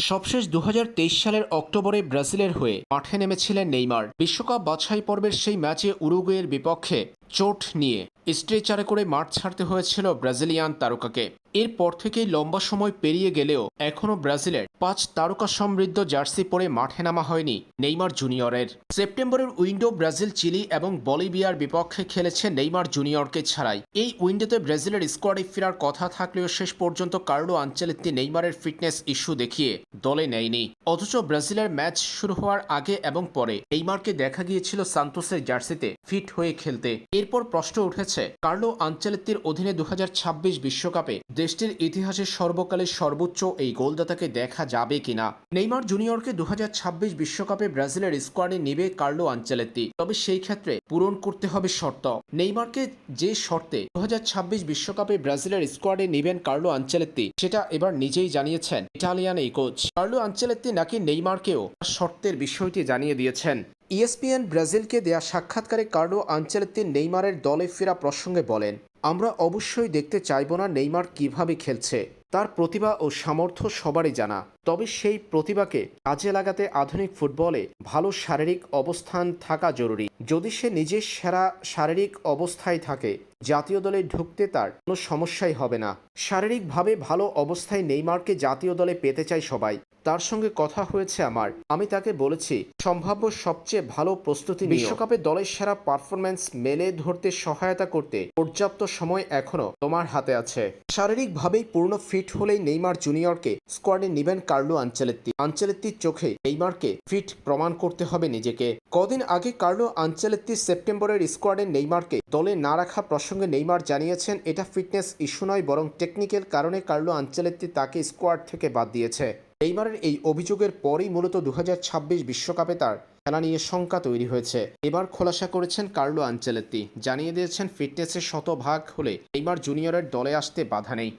সবশেষ দু হাজার তেইশ সালের অক্টোবরে ব্রাজিলের হয়ে মাঠে নেমেছিলেন নেইমার। বিশ্বকাপ বাছাই পর্বের সেই ম্যাচে উরুগুয়ের বিপক্ষে চোট নিয়ে। স্ট্রেচারে করে মাঠ ছাড়তে হয়েছিল ব্রাজিলিয়ান তারকাকে। এরপর থেকেই লম্বা সময় পেরিয়ে গেলেও এখনও ব্রাজিলের পাঁচ তারকা সমৃদ্ধ জার্সি পরে মাঠে নামা হয়নি নেইমার জুনিয়রের। সেপ্টেম্বরের উইন্ডো ব্রাজিল, চিলি এবং বলিভিয়ার বিপক্ষে খেলেছে নেইমার জুনিয়রকে ছাড়াই। এই উইন্ডোতে ব্রাজিলের স্কোয়াডে ফেরার কথা থাকলেও শেষ পর্যন্ত কার্লো আঞ্চলিকটি নেইমারের ফিটনেস ইস্যু দেখিয়ে দলে নেয়নি। অথচ ব্রাজিলের ম্যাচ শুরু হওয়ার আগে এবং পরে নেইমারকে দেখা গিয়েছিল সান্তোসের জার্সিতে ফিট হয়ে খেলতে। এরপর প্রশ্ন উঠেছে, কার্লো আঞ্চলিকটির অধীনে দু বিশ্বকাপে দেশটির ইতিহাসে সর্বকালের সর্বোচ্চ এই গোলদাতাকে দেখা যাবে কিনা। নেইমার জুনিয়রকে দু বিশ্বকাপে ব্রাজিলের স্কোয়াডে নেবে কার্লো আঞ্চলেত্তি, তবে সেই ক্ষেত্রে পূরণ করতে হবে শর্ত। নেইমারকে যে শর্তে দু বিশ্বকাপে ব্রাজিলের স্কোয়াডে নেবেন কার্লো আঞ্চলেত্তি, সেটা এবার নিজেই জানিয়েছেন ইটালিয়ান এই কোচ। কার্লো আঞ্চলেত্তি নাকি নেইমারকেও তার শর্তের বিষয়টি জানিয়ে দিয়েছেন। ইএসপিএন ব্রাজিলকে দেয়া সাক্ষাৎকারে কার্লো আঞ্চলেত্তি নেইমারের দলে ফেরা প্রসঙ্গে বলেন, আমরা অবশ্যই দেখতে চাইব না নেইমার কীভাবে খেলছে, তার প্রতিভা ও সামর্থ্য সবারই জানা। তবে সেই প্রতিভাকে কাজে লাগাতে আধুনিক ফুটবলে ভালো শারীরিক অবস্থান থাকা জরুরি। যদি সে নিজের সেরা শারীরিক অবস্থায় থাকে, জাতীয় দলে ঢুকতে তার কোনো সমস্যাই হবে না। শারীরিকভাবে ভালো অবস্থায় নেইমারকে জাতীয় দলে পেতে চাই সবাই। তার সঙ্গে কথা হয়েছে আমার। আমি তাকে বলেছি, সম্ভাব্য সবচেয়ে ভালো প্রস্তুতি। বিশ্বকাপে দলের সেরা পারফরম্যান্স মেলে ধরতে সহায়তা করতে পর্যাপ্ত সময় এখনও তোমার হাতে আছে। শারীরিকভাবেই পূর্ণ ফিট হলেই নেইমার জুনিয়রকে স্কোয়াডে নেবেন কার্লো আঞ্চলেত্তি। আঞ্চলেত্তির চোখে নেইমারকে ফিট প্রমাণ করতে হবে নিজেকে। কদিন আগে কার্লো আঞ্চলেত্তি সেপ্টেম্বরের স্কোয়াডে নেইমারকে দলে না রাখা প্রসঙ্গে নেইমার জানিয়েছেন, এটা ফিটনেস ইস্যু নয়, বরং টেকনিক্যাল কারণে কার্লো আঞ্চলেত্তি তাকে স্কোয়াড থেকে বাদ দিয়েছে। নেইমারের এই অভিযোগের পরেই মূলত দু বিশ্বকাপে তার খেলা নিয়ে শঙ্কা তৈরি হয়েছে। এবার খোলাসা করেছেন কার্লো আঞ্চেলেত্তি। জানিয়ে দিয়েছেন ফিটনেসের শতভাগ হলে এইবার জুনিয়রের দলে আসতে বাধা নেই।